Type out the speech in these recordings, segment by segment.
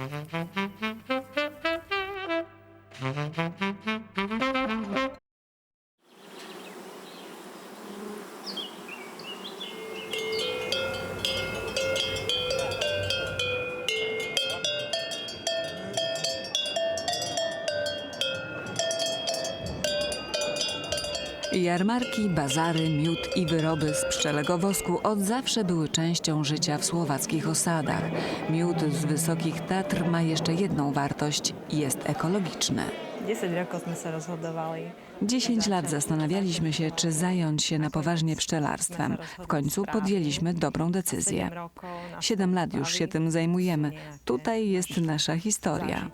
嗯嗯嗯嗯。Jarmarki, bazary, miód i wyroby z pszczelego wosku od zawsze były częścią życia w słowackich osadach. Miód z wysokich Tatr ma jeszcze jedną wartość jest ekologiczny. 10 rokov sme sa rozhodovali. 10 lat zastanawialiśmy się, czy zająć się na poważnie pszczelarstwem. W końcu podjęliśmy dobrą decyzję. 7 lat już się tym zajmujemy. Tutaj jest nasza historia.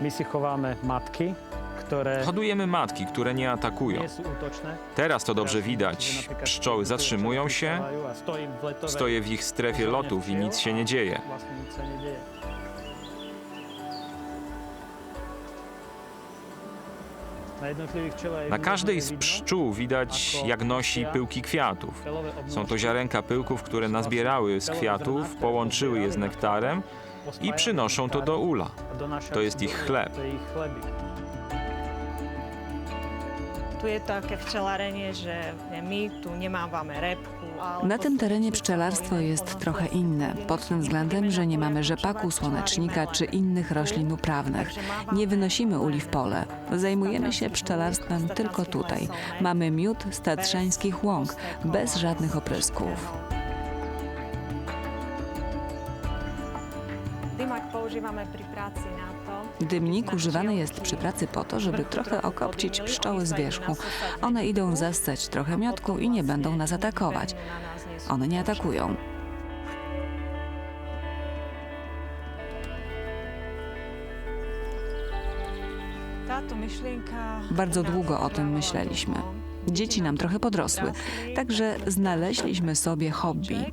My si chováme matky, ktoré Hodujemy matki, które nie atakują. nie. Teraz to dobrze widać. Pszczoły zatrzymują się, stoję w ich strefie lotów i nic się nie dzieje. Na Na każdej z pszczół widać, jak nosi pyłki kwiatów. Są to ziarenka pyłków, które nazbierały z kwiatów, połączyły je z nektarem i przynoszą to do ula. To jest ich chleb. Tu je také včelárenie, že my tu nemávame repku. ale Na tym terenie pszczelarstwo jest trochę inne, pod tym względem, że nie mamy rzepaku, słonecznika czy innych roślin uprawnych. Nie wynosimy uli w pole. Zajmujemy się pszczelarstwem tylko tutaj. Mamy miód z tatrzańskich łąk, bez żadnych oprysków. Používame pri práci na to. Dymnik używany jest przy pracy po to, żeby trochę okopcić pszczoły z wierzchu. One idą zassać trochę miodku i nie będą nas atakować. One nie atakują. Bardzo długo o tym myśleliśmy. Dzieci nam trochę podrosły, także znaleźliśmy sobie hobby.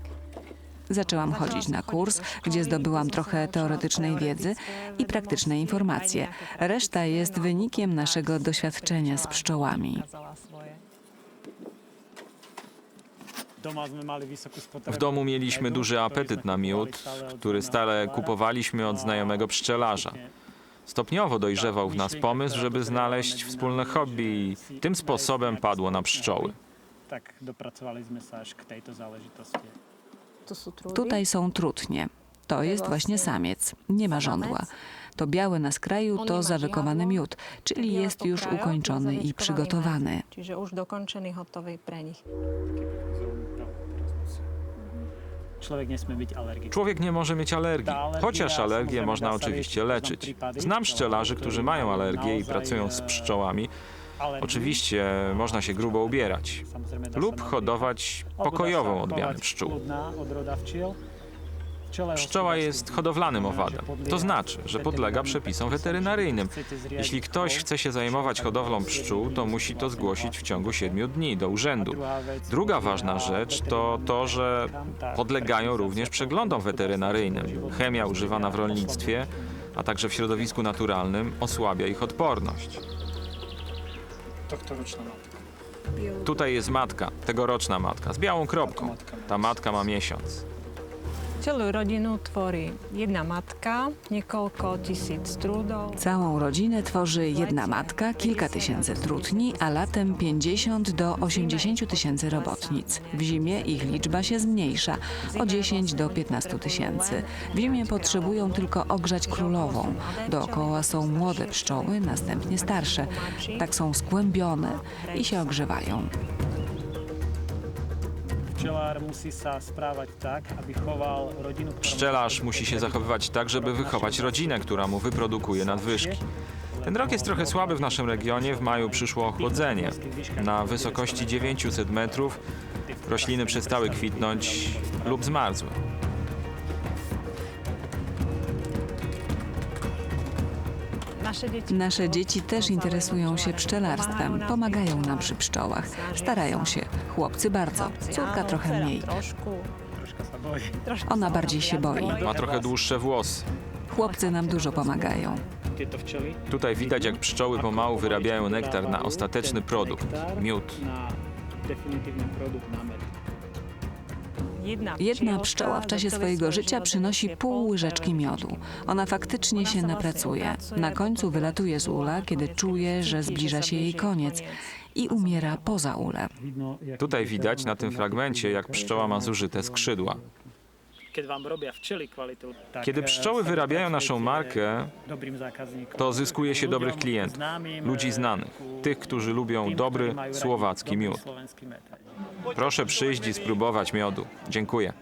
Zaczęłam chodzić na kurs, gdzie zdobyłam trochę teoretycznej wiedzy i praktyczne informacje. Reszta jest wynikiem naszego doświadczenia z pszczołami. W domu mieliśmy duży apetyt na miód, który stale kupowaliśmy od znajomego pszczelarza. Stopniowo dojrzewał w nas pomysł, żeby znaleźć wspólne hobby i tym sposobem padło na pszczoły. Tak dopracovali sme sa až k trúdy. Tutaj są trutnie. To jest właśnie samiec. Nie ma żądła. To biały na skraju to zawykowany miód, czyli jest już ukończony i przygotowany. Pre nich. Człowiek nie może mieć alergii, chociaż alergię można oczywiście leczyć. Znam pszczelarzy, którzy mają alergię i pracują z pszczołami. Oczywiście można się grubo ubierać lub hodować pokojową odmianę pszczół. Pszczoła jest hodowlanym owadem. To znaczy, że podlega przepisom weterynaryjnym. Jeśli ktoś chce się zajmować hodowlą pszczół, to musi to zgłosić w ciągu 7 dni do urzędu. Druga ważna rzecz to to, że podlegają również przeglądom weterynaryjnym. Chemia używana w rolnictwie, a także w środowisku naturalnym osłabia ich odporność. Tohtoročná matka. Tutaj jest matka, tegoroczna matka, z białą kropką. Ta matka ma miesiąc. Celú rodinu tvorí jedna matka, niekoľko tisíc trúdov. Całą rodzinę tworzy jedna matka, kilka tysięcy trutni, a latem 50 do 80 tysięcy robotnic. W zimie ich liczba się zmniejsza o 10 do 15 tysięcy. W zimie potrzebują tylko ogrzać królową. Dookoła są młode pszczoły, następnie starsze. Tak są skłębione i się ogrzewają. Včelár musí sa správať tak, aby rodinu, ktorá Pszczelarz musi się zachowywać tak, żeby wychować rodzinę, która mu wyprodukuje nadwyżki. Ten rok jest trochę słaby w naszym regionie. W maju przyszło ochłodzenie. Na wysokości 900 metrów rośliny przestały kwitnąć lub zmarzły. Naše deti, Nasze dzieci też interesują się pszczelarstwem, pomagają nam przy pszczołach, starają się. Chłopcy bardzo, córka trochę mniej. Ona bardziej się boi. Ma trochę dłuższe włosy. Chłopcy nam dużo pomagają. Tutaj widać, jak pszczoły pomału wyrabiają nektar na ostateczny produkt miód. Jedna pszczoła w czasie swojego życia przynosi pół łyżeczki miodu. Ona faktycznie się napracuje. Na końcu wylatuje z ula, kiedy czuje, że zbliża się jej koniec i umiera poza ulem. Tutaj widać na tym fragmencie, jak pszczoła ma zużyte skrzydła. Kvalitu, tak Kiedy pszczoły wyrabiają naszą markę, to zyskuje się dobrych klientów, ludzi e, znanych, tych, którzy lubią dobry słowacki miód. Proszę przyjść i spróbować miodu. Dziękuję.